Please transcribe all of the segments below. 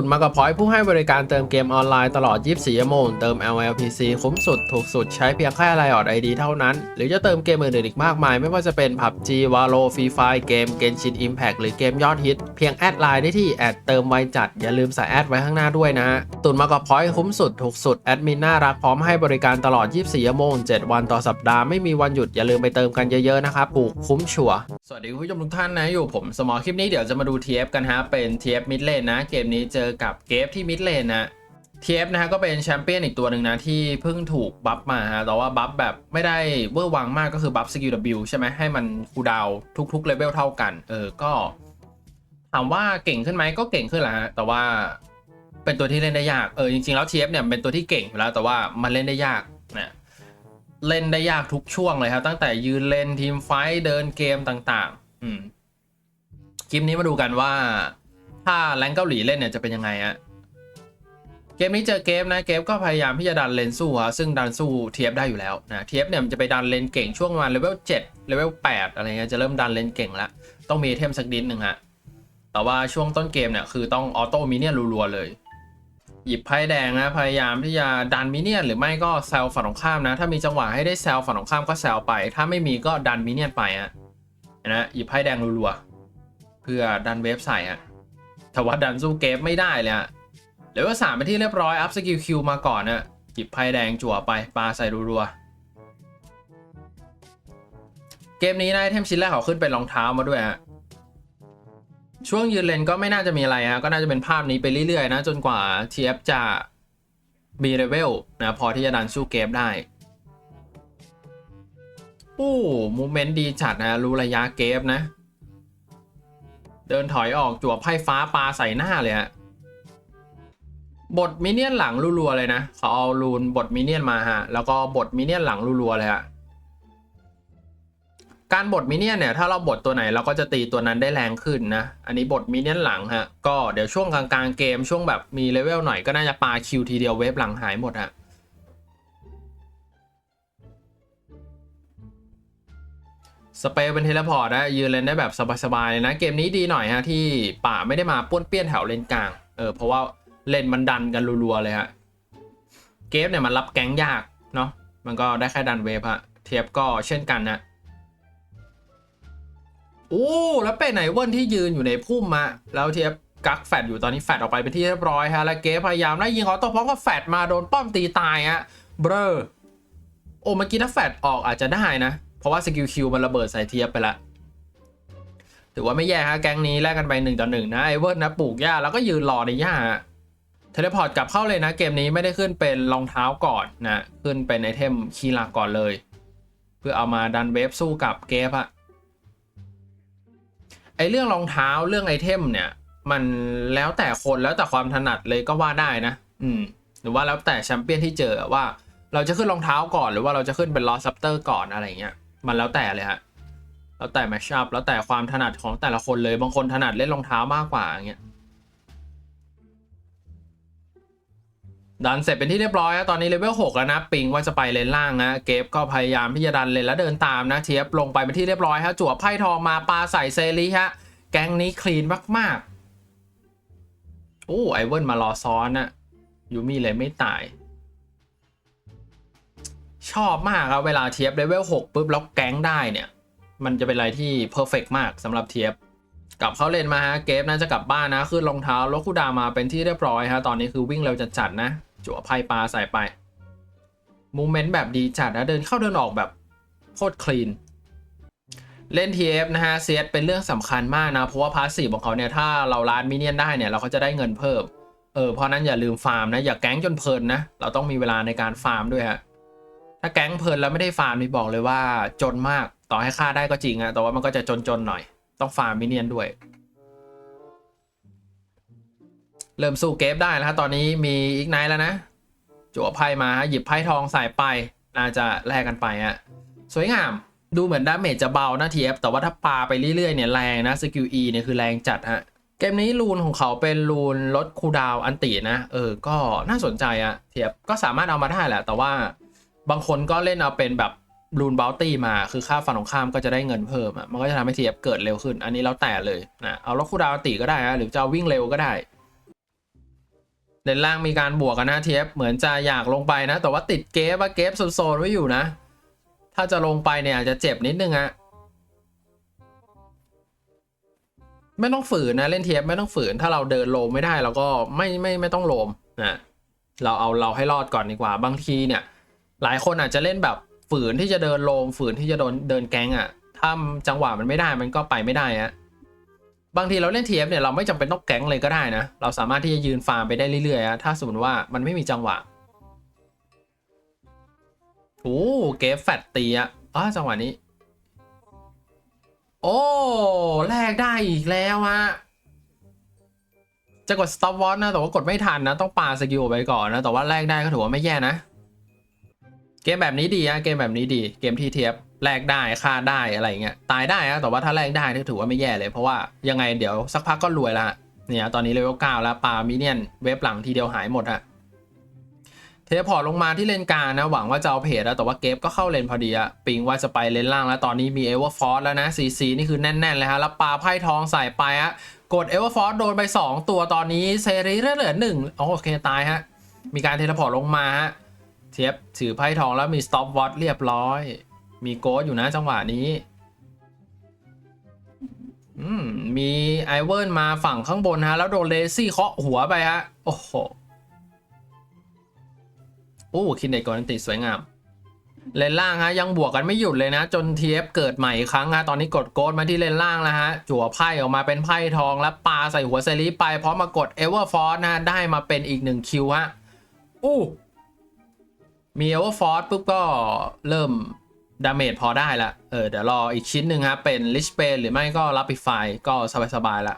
ตุนมากับพอยผู้ให้บริการเติมเกมออนไลน์ตลอด 24 ชั่วโมง เติม LLPC คุ้มสุด ถูกสุดใช้เพียงแค่ไลออดไอดีเท่านั้น หรือจะเติมเกมอื่นๆอีกมากมาย ไม่ว่าจะเป็น PUBG Valo Free Fire เกม Genshin Impact หรือเกมยอดฮิต เพียงแอดไลน์ได้ที่แอดเติมไวจัด อย่าลืมใส่แอดไว้ข้างหน้าด้วยนะฮะตุนมากับพอยคุ้มสุด ถูกสุด แอดมินน่ารักพร้อมให้บริการตลอด 24 ชั่วโมง 7 วันต่อสัปดาห์ไม่มีวันหยุดอย่าลืมไปเติมกันเยอะๆนะครับถูกคุ้มชัวสวัสดีคุณผู้ชมทุกท่านนะอยู่ผมสมอคลิปนี้เดี๋ยวจะมาดู TF กันฮะเป็น TF mid lane นะเกมนี้เจอกับเกฟที่ mid lane นะ TF นะฮะก็เป็นแชมเปี้ยนอีกตัวหนึ่งนะ ที่เพิ่งถูกบัฟมาฮะแต่ว่าบัฟแบบไม่ได้เวอร์วังมากก็คือบัฟสกิล W ใช่ไหมให้มันคูดาวทุกๆเลเวลเท่ากัน เออก็ถามว่าเก่งขึ้นไหมก็เก่งขึ้นแหละฮะแต่ว่าเป็นตัวที่เล่นได้ยากเออจริงๆแล้ว TF เนี่ยเป็นตัวที่เก่งอยู่แล้ว แต่ว่ามันเล่นได้ยากนะเล่นได้ยากทุกช่วงเลยครับตั้งแต่ยืนเล่นทีมไฟท์เดินเกมต่าง ๆ อืมคลิปนี้มาดูกันว่า ถ้าแรงเกาหลีเล่นเนี่ยจะเป็นยังไงฮะเกมนี้เจอเกมนะ เกมก็พยายามที่จะดันเลนสู้ฮะซึ่งดันสู้เทียบได้อยู่แล้วนะเทียบเนี่ยมันจะไปดันเลนเก่งช่วงประมาณเลเวล7เลเวล8อะไรเงี้ยจะเริ่มดันเลนเก่งแล้วต้องมีเทมสักนิดหนึ่งฮะแต่ว่าช่วงต้นเกมเนี่ยคือต้องออโต้มิเนียนรัวๆเลย หยิบไพ่แดงนะพยายามที่จะดันมิเนียนหรือไม่ก็แซลฝั่งตรงข้ามนะ ถ้ามีจังหวะให้ได้แซลฝั่งตรงข้ามก็แซลไป ถ้าไม่มีก็ดันมิเนียนไปฮะนะหยิบไพ่แดงรัวๆเพื่อดันเวฟใส่ฮะ แต่ว่าดันสู้เกมไม่ได้เลยฮะเลเวลสามเป็นที่เรียบร้อย อัพสกิลคิวมาก่อนนะหยิบไพ่แดงจั่วไปปาใส่รัวๆเกมนี้นะไอเทมชิ้นแรกเขาขึ้นเป็นรองเท้ามาด้วยฮะช่วงยืนเลนก็ไม่น่าจะมีอะไรฮะก็น่าจะเป็นภาพนี้ไปเรื่อยๆนะจนกว่า TF จะมีเลเวลนะพอที่จะดันสู้เกมได้โอ้มูเมนต์ดีจัดนะรู้ระยะเกมนะ เดินถอยออกจั่วไพ่ฟ้าปลาใส่หน้าเลยฮะบทมิเนียนหลังรัวๆเลยนะเขาเอารูนบทมิเนียนมาฮะแล้วก็บทมิเนียนหลังรัวๆเลยฮะการบดมิเนียนเนี่ยถ้าเราบดตัวไหนเราก็จะตีตัวนั้นได้แรงขึ้นนะ อันนี้บดมิเนียนหลังฮะก็เดี๋ยวช่วงกลางๆเกมช่วงแบบมีเลเวลหน่อยก็น่าจะปาคิวทีเดียวเวฟหลังหายหมดฮะ สเปรย์เป็นเทเลพอร์ตนะยืนเล่นได้แบบสบายๆเลยนะเกมนี้ดีหน่อยฮะที่ป่าไม่ได้มาป้วนเปี้ยนแถวเลนกลางเออเพราะว่าเลนมันดันกันรัวๆเลยฮะเกมเนี่ยมันรับแก๊งยากเนาะมันก็ได้แค่ดันเวฟฮะเทียบก็เช่นกันนะโอ้แล้วเป็นไหนเวิร์นที่ยืนอยู่ในพุ่มมาแล้วเทียบกักแฟดอยู่ตอนนี้แฟดออกไปเป็นที่เรียบร้อยฮะแล้วเกฟพยายามไล่ยิงเขาตัวพร้อมกับแฟดมาโดนป้อมตีตายฮะเบรอโอ้เมื่อกี้ถ้าแฟดออกอาจจะได้นะ เพราะว่าสกิลคิวมันระเบิดใส่เทียบไปละถือว่าไม่แย่ฮะแก๊งนี้แลกกันไปหนึ่งต่อหนึ่งนะไอเวิร์นนะปลูกหญ้าแล้วก็ยืนรอในหญ้าเทเลพอร์ตกลับเข้าเลยนะเกมนี้ไม่ได้ขึ้นเป็นรองเท้าก่อนนะขึ้นเป็นไอเทมคีลักก่อนเลย เพื่อเอามาดันเวฟสู้กับเกฟอะไอเรื่องรองเท้าเรื่องไอเทมเนี่ย มันแล้วแต่คนแล้วแต่ความถนัดเลยก็ว่าได้นะ อืมหรือว่าแล้วแต่แชมเปี้ยนที่เจอว่าเราจะขึ้นรองเท้าก่อนหรือว่าเราจะขึ้นเป็นลอสซัปเตอร์ก่อนอะไรเงี้ย มันแล้วแต่เลยฮะแล้วแต่แมชชัพแล้วแต่ความถนัดของแต่ละคนเลยบางคนถนัดเล่นรองเท้ามากกว่าอย่างเงี้ยดันเสร็จเป็นที่เรียบร้อยแล้วตอนนี้เลเวล6แล้วนะ ปิงว่าจะไปเลนล่างนะ เกฟก็พยายามที่จะดันเลนแล้วเดินตามนะ เทียบลงไปเป็นที่เรียบร้อยฮะจั่วไพ่ทองมาปลาใส่เซรีฮะ แก๊งนี้คลีนมากๆโอ้ไอเวิร์นมารอซ้อนนะยูมี่เลยไม่ตาย ชอบมากครับเวลาเทียบเลเวล6ปุ๊บแล้วแก๊งได้เนี่ย มันจะเป็นอะไรที่เพอร์เฟกมากสำหรับเทียบกลับเขาเลนมาฮะเกฟน่าจะกลับบ้านนะขึ้นรองเท้าลกคูดามาเป็นที่เรียบร้อยฮะตอนนี้คือวิ่งเร็วจัดๆนะ จั่วไพ่ปลาใส่ไปมูเมนต์แบบดีจัดนะเดินเข้าเดินออกแบบโคตรคลีนเล่น TF นะฮะ CS เป็นเรื่องสำคัญมากนะ เพราะว่าพาสซีฟของเขาเนี่ยถ้าเราล้านมิเนียนได้เนี่ยเราก็จะได้เงินเพิ่ม เออเพราะนั้นอย่าลืมฟาร์มนะ อย่าแก๊งจนเพลินนะ เราต้องมีเวลาในการฟาร์มด้วยฮะ ถ้าแก๊งเพลินแล้วไม่ได้ฟาร์มนี่บอกเลยว่าจนมากต่อให้ค่าได้ก็จริงอะแต่ว่ามันก็จะจนๆหน่อย ต้องฟาร์มมิเนียนด้วย เริ่มสู้เกฟได้แล้วฮะตอนนี้มีอีกไนท์แล้วนะจั่วไพ่มาฮะหยิบไพ่ทองใส่ไปน่าจะแลกกันไปฮะสวยงามดูเหมือนดาเมจจะเบานะทีเอฟแต่ว่าถ้าปาไปเรื่อยๆเนี่ยแรงนะสกิล E เนี่ยคือแรงจัดฮะเกมนี้รูนของเขาเป็นรูนลดคูดาวอันตินะ เออ ก็น่าสนใจอะเทียบก็สามารถเอามาได้แหละ แต่ว่า บางคนก็เล่นเอาเป็นแบบรูนบ o ลตี้มาคือค่าฝั่งของข้ามก็จะได้เงินเพิ่มอะมันก็จะทำให้เทียบเกิดเร็วขึ้น อันนี้แล้วแต่เลยนะเอาลดคูดาวติก็ได้ฮะหรือจะเอาวิ่งเร็วก็ได้เลนล่างมีการบวกกันนะเทียบเหมือนจะอยากลงไปนะ แต่ว่าติดเกฟว่าเกฟโซนๆไว้อยู่นะ ถ้าจะลงไปเนี่ยอาจจะเจ็บนิดนึงอะไม่ต้องฝืนนะเล่นเทียบไม่ต้องฝืนถ้าเราเดินโลมไม่ได้เราก็ไม่ไม่ไม่ต้องโลมนะเราเอาเราให้รอดก่อนดีกว่าบางทีเนี่ย หลายคนอาจจะเล่นแบบฝืนที่จะเดินโลมฝืนที่จะโดนเดินแก๊งอะถ้าจังหวะมันไม่ได้มันก็ไปไม่ได้อะบางทีเราเล่นเทียบเนี่ยเราไม่จำเป็นต้องแก๊งเลยก็ได้นะ เราสามารถที่จะยืนฟาร์มไปได้เรื่อยๆอะถ้าสมมติว่ามันไม่มีจังหวะโอ้เกฟแฟตตีอะอ๋อจังหวะนี้ โอ้แลกได้อีกแล้วฮะจะกด stop watch นะแต่ว่ากดไม่ทันนะ ต้องปาสกิลไปก่อนนะ แต่ว่าแลกได้ก็ถือว่าไม่แย่นะ เกมแบบนี้ดีอะเกมแบบนี้ดี เกมที่เทียบแลกได้ฆ่าได้อะไรเงี้ยตายได้นะแต่ว่าถ้าแลกได้ถือว่าไม่แย่เลย เพราะว่ายังไงเดี๋ยวสักพักก็รวยละเนี่ยตอนนี้เลเวล9แล้วปามิเนียนเว็บหลังทีเดียวหายหมดอะเทพอร์ตลงมาที่เลนกลางนะหวังว่าจะเอาเพจแล้วแต่ว่าเกฟก็เข้าเลนพอดีอะปิงว่าจะไปเลนล่างแล้วตอนนี้มีเอเวอร์ฟอร์แล้วนะซีซีนี่คือแน่นๆเลยฮะแล้วปาไพ่ทองใส่ไปอะกดเอเวอร์ฟอร์โดนไป 2 ตัวตอนนี้เซรีเหลือหนึ่งโอเคตายฮะมีการเทเลพอร์ตลงมาฮะ ทียบถือไพ่ทองแล้วมีสต็อปวอตเรียบร้อย มีโกดอยู่นะจังหวะนี้มีไอเวิร์นมาฝั่งข้างบนฮะ แล้วโดนเลซี่เคาะหัวไปฮะ โอ้โหโอ้คินเดกอนติสวยงาม เลนล่างฮะ ยังบวกกันไม่หยุดเลยนะ จนเทียบเกิดใหม่อีกครั้งฮะ ตอนนี้กดโกดมาที่เลนล่างแล้วฮะ จั่วไพ่ออกมาเป็นไพ่ทองแล้วปาใส่หัวเซรีไปพร้อมมากดเอเวอร์ฟอร์สนะได้มาเป็นอีกหนึ่งคิวฮะ อู้ มีเอเวอร์ฟอร์ปุ๊บก็เริ่มดาเมจพอได้ละเออเดี๋ยวรออีกชิ้นหนึ่งฮะเป็นลิชเปนหรือไม่ก็รับปิดไฟก็สบายๆละ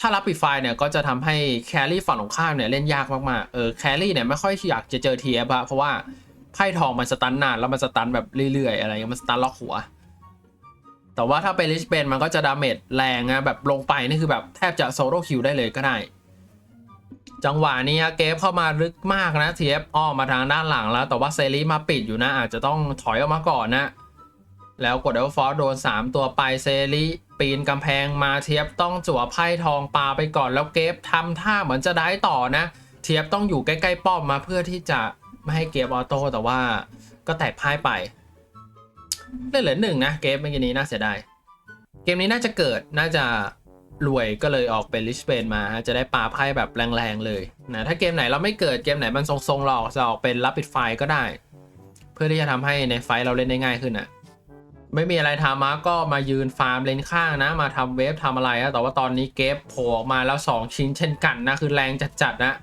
ถ้ารับปิดไฟเนี่ยก็จะทำให้แครี่ฝั่งตรงข้ามเนี่ยเล่นยากมากๆเออแครี่เนี่ยไม่ค่อยอยากจะเจอทีเอฟอะเพราะว่าไพ่ทองมันสตันนานแล้วมันสตันแบบเรื่อยๆ อะไรเงี้ยมันสตันล็อกหัว แต่ว่าถ้าเป็นลิชเบนมันก็จะดาเมจแรงนะแบบลงไปนี่คือแบบแทบจะโซโล่คิวได้เลยก็ได้ จังหวะนี้เกฟเข้ามาลึกมากนะทีเอฟอ้อมาทางด้านหลังแล้ว แต่ว่าเซรีมาปิดอยู่นะ อาจจะต้องถอยออกมาก่อนนะ แล้วกดเอลฟอร์โดน 3 ตัวไปเซรีปีนกำแพงมาเทียบต้องจั่วไพ่ทองปลาไปก่อน แล้วเกฟทำท่าเหมือนจะได้ต่อนะ เทียบต้องอยู่ใกล้ๆป้อมมาเพื่อที่จะไม่ให้เกฟออโต้แต่ว่าก็แตกพ่ายไปเล่นเหลือหนึ่งนะเกฟเมื่อกี้นี้น่าเสียดายเกมนี้น่าจะเกิดน่าจะ รวยก็เลยออกเป็นลิชเบนมาฮะจะได้ปาไพ่แบบแรงๆเลยนะถ้าเกมไหนเราไม่เกิดเกมไหนมันทรงๆหรอกจะออกเป็นรับปิดไฟก็ได้ เพื่อที่จะทำให้ในไฟเราเล่นได้ง่ายขึ้นอะไม่มีอะไรทำมาก็มายืนฟาร์มเลนข้างนะ มาทำเวฟทำอะไรอะแต่ว่าตอนนี้เกฟโผล่ออกมาแล้ว 2 ชิ้นเช่นกันนะคือแรงจัดๆนะ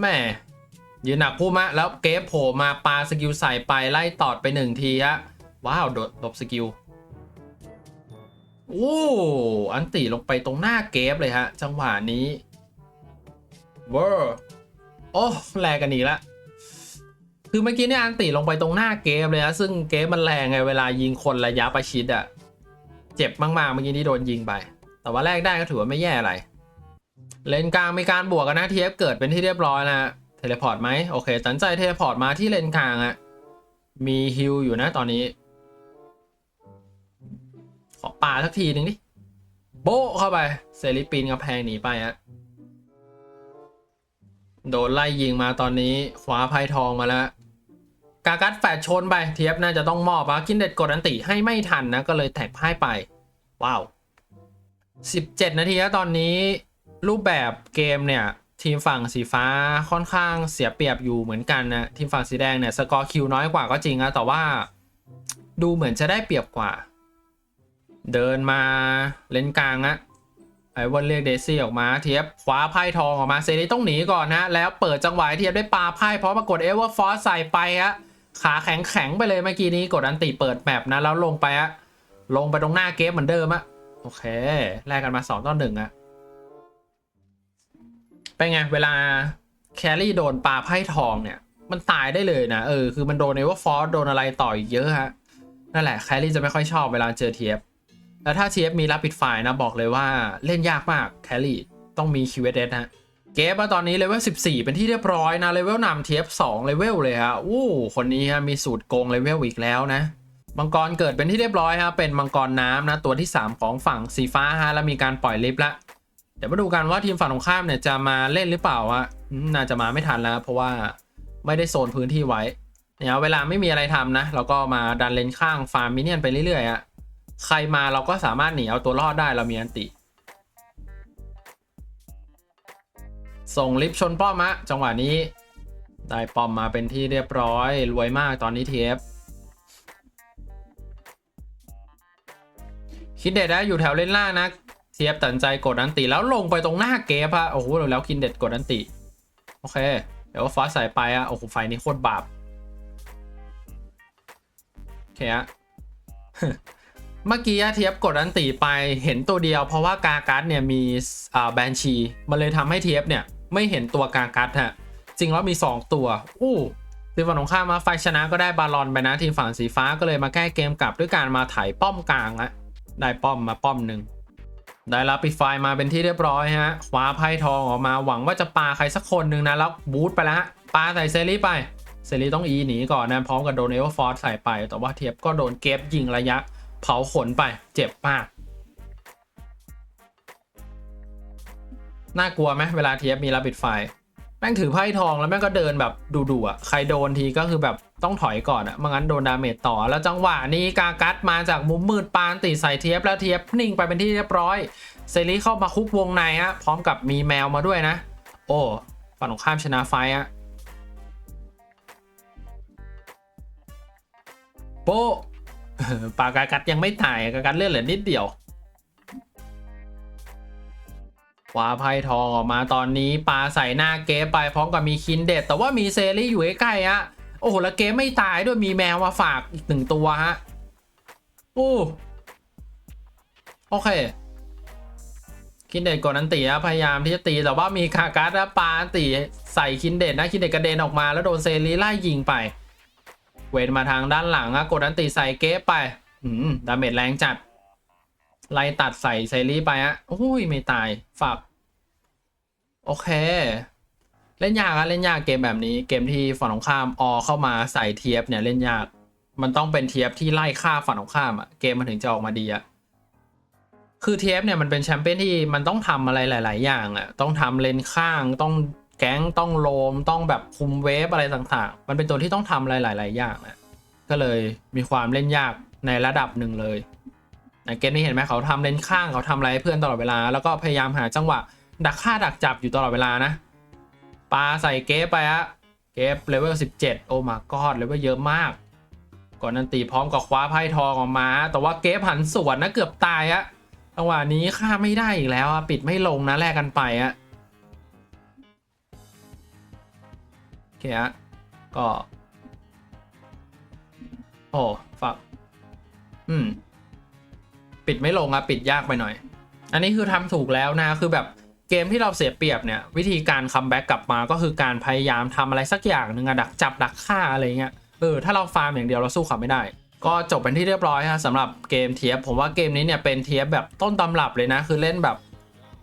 แม่ยืนหนักพูดมะแล้วเกฟโผล่มาปาสกิลใส่ไปไล่ตอดไปหนึ่งทีฮะว้าวโดดลบสกิล โอ้อันตีลงไปตรงหน้าเกฟเลยฮะ จังหวะนี้เวอร์โอ้แรงกันอีกแล้วคือเมื่อกี้เนี่ยอันติลงไปตรงหน้าเกมเลยนะซึ่งเกมมันแรงไงเวลายิงคนระยะประชิดอะเจ็บมากๆเมื่อกี้ที่โดนยิงไป แต่ว่าแรกได้ก็ถือว่าไม่แย่อะไรเลนกลางมีการบวกกันนะทีเอฟเกิดเป็นที่เรียบร้อยนะเทเลพอร์ตไหมโอเค ตัดใจเทเลพอร์ตมาที่เลนกลางอะมีฮิลอยู่นะตอนนี้ ขอปาสักทีหนึ่งดิ โบะเข้าไป เซริปีนกำแพงหนีไปฮะโดนไล่ยิงมาตอนนี้คว้าไพ่ทองมาแล้ว กากัดแฟดชนไป เทียบน่าจะต้องมอบอะคินเด็ดกดอันติให้ไม่ทันนะ ก็เลยแท็กพ่ไป ว้าว 17 นาทีแล้วตอนนี้รูปแบบเกมเนี่ย ทีมฝั่งสีฟ้าค่อนข้างเสียเปรียบอยู่เหมือนกันนะทีมฝั่งสีแดงเนี่ยสกอร์คิวน้อยกว่าก็จริงนะแต่ว่า ดูเหมือนจะได้เปรียบกว่า เดินมาเลนกลางอะไอวอนเรียกเดซี่ออกมาเทียบคว้าไพ่ทองออกมาเซรีต้องหนีก่อนนะแล้วเปิดจังหวะเทียบได้ปาไพ่เพราะปรากฏเอเวอร์ฟอสใส่ไปฮะขาแข็งแข็งไปเลยเมื่อกี้นี้กดอันติเปิดแมปนะแล้วลงไปอะลงไปตรงหน้าเกมเหมือนเดิมอะโอเคแลกกันมา2ต่อหนึ่งอะเป็นไงเวลาแครี่โดนปาไพ่ทองเนี่ย มันตายได้เลยนะเออคือมันโดนเอเวอร์ฟอสโดนอะไรต่อยเยอะฮะนั่นแหละแครี่จะไม่ค่อยชอบเวลาเจอเทียบ แล้วถ้า TF มีรับปิดไฟล์นะบอกเลยว่าเล่นยากมากแคลรี่ต้องมี QSS นะเกฟมาตอนนี้เลเวล 14 เป็นที่เรียบร้อยนะเลเวลนำ TF 2เลเวลเลยฮะอู้คนนี้ฮะมีสูตรโกงเลเวลอีกแล้วนะมังกรเกิดเป็นที่เรียบร้อยฮะเป็นมังกรน้ำนะตัวที่ 3 ของฝั่งสีฟ้าฮะแล้วมีการปล่อยลิฟต์ละเดี๋ยวมาดูกันว่าทีมฝั่งตรงข้ามเนี่ยจะมาเล่นหรือเปล่าวะอืมน่าจะมาไม่ทันแล้ว เพราะว่าไม่ได้โซนพื้นที่ไว้เนี่ยเวลาไม่มีอะไรทำนะเราก็มาดันเลนข้างฟาร์มมินเนียนไปเรื่อยๆอะ ใครมาเราก็สามารถหนีเอาตัวรอดได้เรามีอันติ ส่งลิฟต์ชนป้อมะจังหวะนี้ได้ป้อมมาเป็นที่เรียบร้อยรวยมากตอนนี้เทฟคิดเด็ดนะอยู่แถวเลนล่างนะเทียบตัดใจกดอันติแล้วลงไปตรงหน้าเกฟอะโอ้โหแล้วคินเด็ดกดอันติ โอเค เดี๋ยวว่าฟอสใส่ไปอะโอ้โหไฟนี้โคตรบาปโอเคอะ เมื่อกี้เทียบกดอันติไปเห็นตัวเดียว เพราะว่ากาการ์ดเนี่ยมีอ่าแบนชี มันเลยทำให้เทียบเนี่ยไม่เห็นตัวกาการ์ดฮะจริงแล้วมี 2 ตัว อู้ทีมฝั่งตรงข้ามมาไฟชนะก็ได้บาลอนไปนะทีมฝั่งสีฟ้าก็เลยมาแก้เกมกลับด้วยการมาไถ่ายป้อมกลางอะได้ป้อมมาป้อมหนึ่งได้รับปิดไฟมาเป็นที่เรียบร้อยฮะคว้าไพ่ทองออกมาหวังว่าจะปาใครสักคนหนึ่งนะแล้วบูทไปแล้วฮะปาใส่เซรีไปเซรีต้องอีหนีก่อนนะพร้อมกับโดนเอเวอร์ฟอร์ใส่ไป แต่ว่าเทียบก็โดนเก็บยิงระยะ เผาขนไปเจ็บมาก น่ากลัวไหมเวลาเทียบมีรับปิดไฟ แม่งถือไพ่ทองแล้วแม่งก็เดินแบบดุๆอะใครโดนทีก็คือแบบต้องถอยก่อนอะไม่งั้นโดนดาเมจต่อ แล้วจังหวะนี้กากัดมาจากมุมมืดปานติใส่เทียบแล้วเทียบนิ่งไปเป็นที่เรียบร้อยเซรีเข้ามาคุกวงในฮะพร้อมกับมีแมวมาด้วยนะ โอ้ฝั่งตรงข้ามชนะไฟอะโป ปากากัดยังไม่ตายกากัดเลือดเหลือนิดเดียวควาไพ่ทองออกมาตอนนี้ปลาใส่หน้าเกฟไปพร้อมกับมีคินเด็ดแต่ว่ามีเซรี่อยู่ใกล้ๆฮะโอ้โหแล้วเกฟไม่ตายด้วยมีแมวมาฝากอีกหนึ่งตัวฮะโอ้โอเค คินเด็ดกดอันตีนะพยายามที่จะตีแต่ว่ามีคากัสนะปาตีใส่คินเด็ดนะคินเด็ดกระเด็นออกมาแล้วโดนเซรีไล่ยิงไป เวนมาทางด้านหลังอะกดอันตีใส่เกฟไป อืมดาเมจแรงจัด ไล่ตัดใส่เซรีไปอะโอ้ยไม่ตายฝากโอเค เล่นยากอะเล่นยากเกมแบบนี้ เกมที่ฝั่งตรงข้ามออเข้ามาใส่เทียบเนี่ยเล่นยาก มันต้องเป็นเทียบที่ไล่ฆ่าฝั่งตรงข้ามอะเกมมันถึงจะออกมาดีอะคือเทียบเนี่ยมันเป็นแชมเปี้ยนที่มันต้องทำอะไรหลาย ๆ อย่างอะต้องทำเลนข้างต้อง แก๊งต้องโลมต้องแบบคุมเวฟอะไรต่างๆ มันเป็นตัวที่ต้องทำหลายๆอย่างอะก็เลยมีความเล่นยากในระดับหนึ่งเลยนะเกมนี้เห็นไหมเขาทำเลนข้างเขาทำอะไรเพื่อนตลอดเวลา แล้วก็พยายามหาจังหวะ ดักฆ่าดักจับอยู่ตลอดเวลานะปาใส่เกฟไปอะเกฟเลเวล17 โอ้มากอดเลเวลเยอะมาก ก่อนนันตีพร้อมกับคว้าไพ่ทองออกมา แต่ว่าเกฟหันสวนนะเกือบตายอะจังหวะนี้ฆ่าไม่ได้อีกแล้วอะปิดไม่ลงนะแลกกันไปอะ เคอะก็ โอ้ฝัก อืม ปิดไม่ลงอะปิดยากไปหน่อย อันนี้คือทำถูกแล้วนะ คือแบบเกมที่เราเสียเปรียบเนี่ย วิธีการคัมแบ็กกลับมาก็คือการพยายามทำอะไรสักอย่างหนึ่งอะดักจับดักฆ่าอะไรเงี้ยเออถ้าเราฟาร์มอย่างเดียวเราสู้เขาไม่ได้ ก็จบเป็นที่เรียบร้อยฮะสำหรับเกมเทียบผมว่าเกมนี้เนี่ยเป็นเทียบแบบต้นตำรับเลยนะ คือเล่นแบบ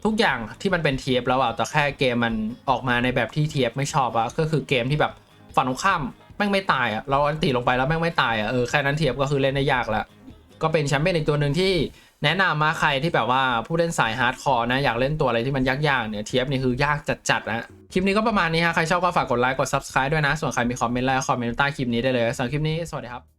ทุกอย่างที่มันเป็นเทียบแล้วอะแต่แค่เกมมันออกมาในแบบที่เทียบไม่ชอบอะก็คือเกมที่แบบฝั่งตรงข้ามแม่งไม่ตายอะเราอันตีลงไปแล้วแม่งไม่ตายอะเออแค่นั้นเทียบก็คือเล่นได้ยากล้วก็เป็นแชมเปี้ยนอีกตัวหนึ่งที่แนะนำมาใครที่แบบว่าผู้เล่นสายฮาร์ดคอร์นะอยากเล่นตัวอะไรที่มันยากๆเนี่ยเทียบนี่คือยากจัดๆนะคลิปนี้ก็ประมาณนี้ฮะใครชอบก็ฝากกดไลค์กด subscribe ด้วยนะส่วนใครมีคอมเมนต์อะไรคอมเมนต์ใต้คลิปนี้ได้เลยสำหรับคลิปนี้สวัสดีครับ